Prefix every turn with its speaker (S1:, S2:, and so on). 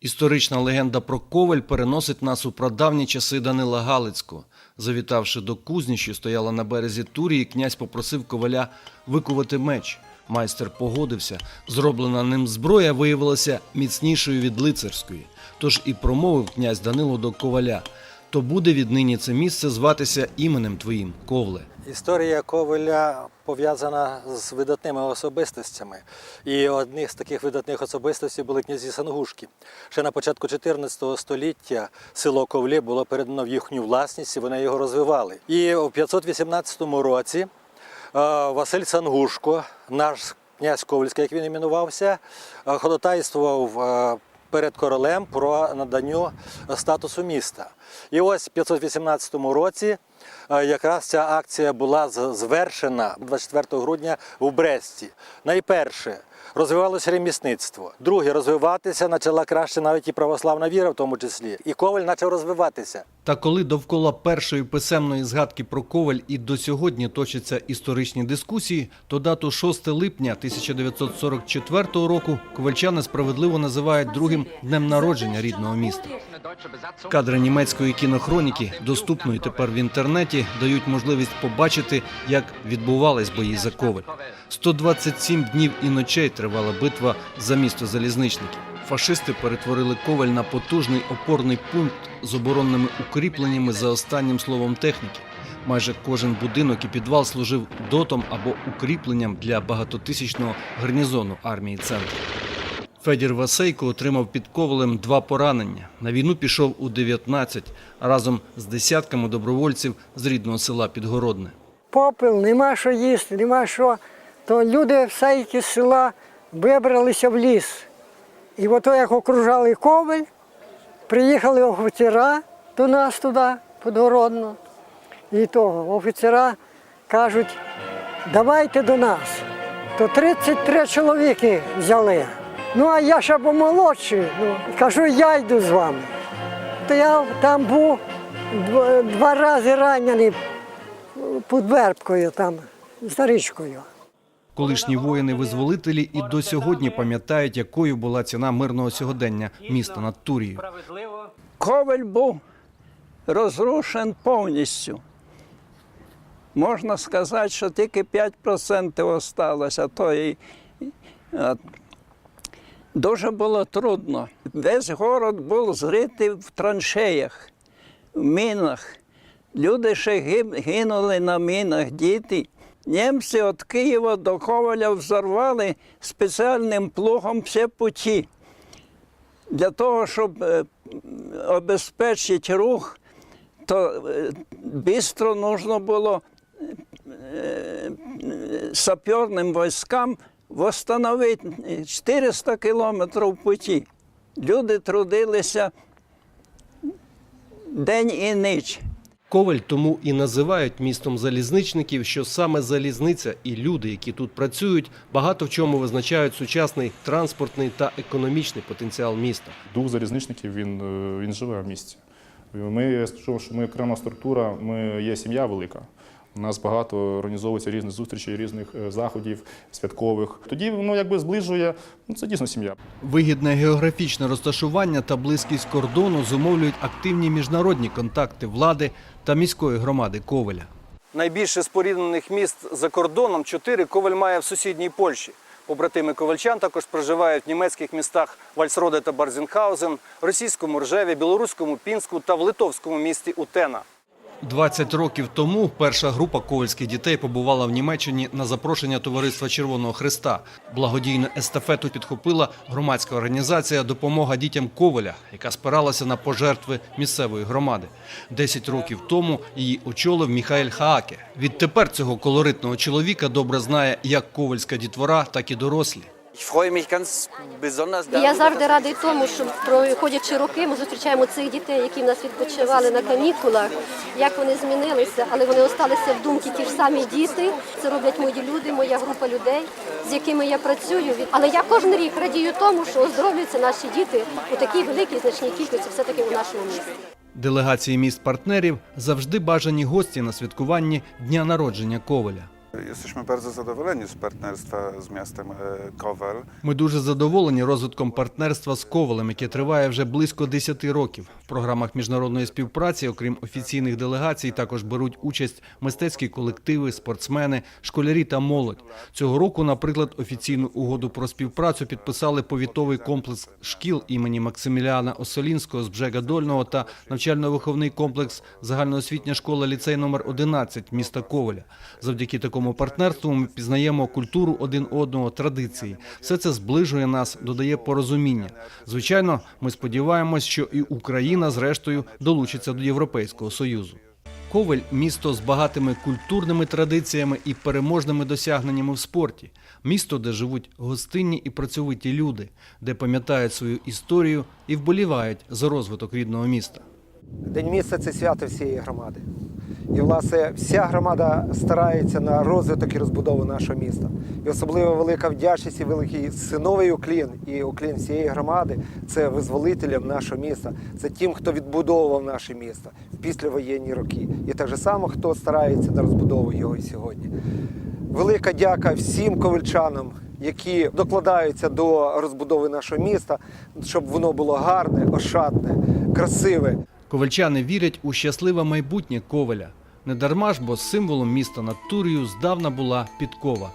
S1: Історична легенда про Коваль переносить нас у прадавні часи Данила Галицького. Завітавши до кузні, що стояла на березі Турії, князь попросив коваля викувати меч. Майстер погодився. Зроблена ним зброя виявилася міцнішою від лицарської. Тож і промовив князь Данило до коваля: то буде віднині це місце зватися іменем твоїм, Ковле.
S2: Історія Ковеля пов'язана з видатними особистостями. І одних з таких видатних особистостей були князі Сангушки. Ще на початку 14 століття село Ковлі було передано в їхню власність, і вони його розвивали. І у 518 році е, Василь Сангушко, наш князь Ковальський, як він іменувався, е, ходатайствував е, перед королем про надання статусу міста. І ось в 518 році е, якраз ця акція була звершена 24 грудня в Бресті. Найперше розвивалося ремісництво. Друге, розвиватися почала краще навіть і православна віра, в тому числі. І коваль почав розвиватися.
S1: Та коли довкола першої писемної згадки про Коваль і до сьогодні точаться історичні дискусії, то дату 6 липня 1944 року ковальчани справедливо називають другим днем народження рідного міста. Кадри німецької кінохроніки, доступної тепер в інтернеті, дають можливість побачити, як відбувались бої за Коваль. 127 днів і ночей тривала битва за місто залізничників. Фашисти перетворили Коваль на потужний опорний пункт з оборонними укріпленнями за останнім словом техніки. Майже кожен будинок і підвал служив дотом або укріпленням для багатотисячного гарнізону армії центру. Федір Васейко отримав під ковалем два поранення. На війну пішов у 19 разом з десятками добровольців з рідного села Підгородне.
S3: попел, нема що їсти, нема що. То люди все з села вибралися в ліс. І ото як окружали ковель, приїхали офіцера до нас туди, подгородно. І того офіцера кажуть, давайте до нас. То 33 чоловіки взяли. Ну, а я ще помолодший. Ну, кажу, я йду з вами. То я там був два, рази ранений під вербкою там, за річкою.
S1: Колишні воїни-визволителі і до сьогодні пам'ятають, якою була ціна мирного сьогодення міста над Турією.
S4: Коваль був розрушен повністю. Можна сказати, що тільки 5% осталося, а то і дуже було трудно. Весь город був зритий в траншеях, в мінах. Люди ще гинули на мінах, діти. Німці від Києва до Коваля взорвали спеціальним плугом всі путі для того, щоб е, обезпечити рух, то швидко потрібно було е, саперним військам встановити 400 кілометрів путі. Люди трудилися день і ніч.
S1: Коваль тому і називають містом залізничників, що саме залізниця і люди, які тут працюють, багато в чому визначають сучасний транспортний та економічний потенціал міста.
S5: Дух залізничників він, е, він живе в місті. Ми, що ми окрема структура, ми є сім'я велика. У нас багато організовується різних зустрічей, різних заходів, святкових. Тоді воно якби зближує. Ну це дійсно сім'я.
S1: Вигідне географічне розташування та близькість кордону зумовлюють активні міжнародні контакти влади та міської громади Ковеля. Найбільше споріднених міст за кордоном чотири Коваль має в сусідній Польщі. Побратими ковальчан також проживають в німецьких містах Вальсроде та Барзінхаузен, російському Ржеві, білоруському Пінську та в литовському місті Утена. 20 років тому перша група ковальських дітей побувала в Німеччині на запрошення Товариства Червоного Христа. Благодійну естафету підхопила громадська організація Допомога дітям Коваля, яка спиралася на пожертви місцевої громади. Десять років тому її очолив Міхаель Хааке. Відтепер цього колоритного чоловіка добре знає як ковальська дітвора, так і дорослі.
S6: Я завжди радий тому, що проходячи роки, ми зустрічаємо цих дітей, які в нас відпочивали на канікулах, як вони змінилися, але вони залишилися в думки ті ж самі діти. Це роблять мої люди, моя група людей, з якими я працюю. Але я кожен рік радію тому, що оздоровлюються наші діти у такій великій значній кількості, все таки у нашому місті.
S1: Делегації міст партнерів завжди бажані гості на святкуванні дня народження Коваля.
S7: Jesteśmy bardzo zadowoleni z partnerstwa z miastem e, Kowal.
S1: Ми дуже задоволені розвитком партнерства з Ковалем, яке триває вже близько 10 років. В програмах міжнародної співпраці, окрім офіційних делегацій, також беруть участь мистецькі колективи, спортсмени, школярі та молодь. Цього року, наприклад, офіційну угоду про співпрацю підписали повітовий комплекс шкіл імені Максиміліана Осолінського з Бжега Дольного та навчально-виховний комплекс загальноосвітня школа ліцей номер 11 міста Коваля. Завдяки такому партнерству ми пізнаємо культуру один одного, традиції. Все це зближує нас, додає порозуміння. Звичайно, ми сподіваємось, що і Україна, зрештою, долучиться до Європейського союзу. Ковель місто з багатими культурними традиціями і переможними досягненнями в спорті. Місто, де живуть гостинні і працьовиті люди, де пам'ятають свою історію і вболівають за розвиток рідного міста.
S8: День міста це свято всієї громади. І, власне, вся громада старається на розвиток і розбудову нашого міста. І особливо велика вдячність і великий синовий уклін і уклін всієї громади це визволителям нашого міста, це тим, хто відбудовував наше місто в післявоєнні роки. І так же само, хто старається на розбудову його і сьогодні. Велика дяка всім ковальчанам, які докладаються до розбудови нашого міста, щоб воно було гарне, ошатне, красиве.
S1: Ковальчани вірять у щасливе майбутнє Ковеля. Не дарма ж, бо символом міста над Турію здавна була підкова.